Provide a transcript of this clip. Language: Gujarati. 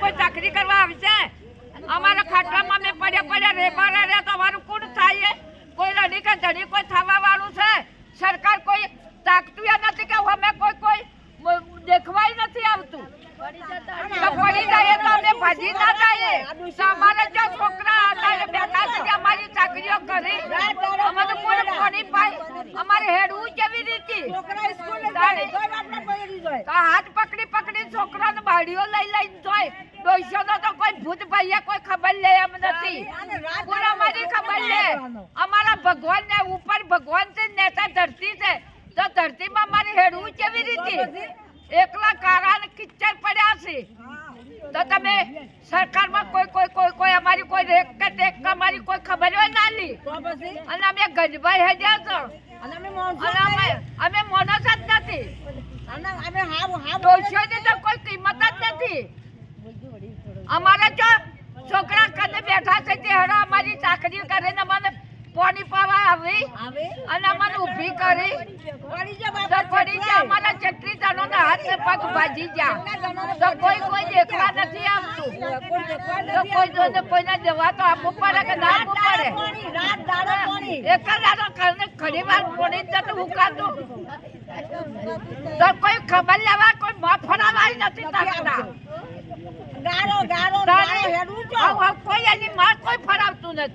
કોઈ ચાકરી કરવા આવશે? અમારા ખાટલામાં મેં પડ્યા પડ્યા રેબા તો અમારું કોણ થાય કોઈ રડી કે ધડી કોઈ થવા વાળું છે? સરકાર કોઈ તાકતું નથી કે અમે કોઈ કોઈ દેખવાય નથી આવતું? અમે ભાજી છોકરા હાથ પકડી પકડી છોકરાને બાળીઓ લઈ લઈને જોય. તો કોઈ ભૂત ભાઈએ કોઈ ખબર લે એમ નથી. અમારી ખબર લે. અમારા ભગવાન ને ઉપર ભગવાન છે નેતા ધરતી છે. તો ધરતીમાં મારે હેડવું કેવી રીતે? એકલા કારણ ને પડ્યા છે. તો તમે સરકારમાં કોઈ કોઈ કોઈ કોઈ અમારી કોઈ રેક કે ટેક અમારી કોઈ ખબર હોય ના લી અને અમે ગજભાઈ હજ્યા છો અને અમે માણસો અને અમે અમે મોનસ જ નથી ડોશીઓની તો કોઈ કિંમત જ નથી. અમારા જો છોકરા કને બેઠા છે તે અમારી ચાકરી કરીને અમને પોની પાવા આવી. અને અમને ઊભી કરી. પડી ગયા અમારા હાથ ને પગ ભાજી ગયા તો કોઈ કોઈ દેખવા નથી આવતું. તો કોઈ કોઈને જવા તો આપવું પડે કે ના આપવું પડે? પાણી કારણે ઘણી વાર પાણી જ ઉકાતું તો? કોઈ ખબર લેવા કોઈ મોં ફરાવા નથી તાકતા ગારો ગારો તારે ગારો જો આવું કોઈ એની માં કોઈ ફરાવતું નથી.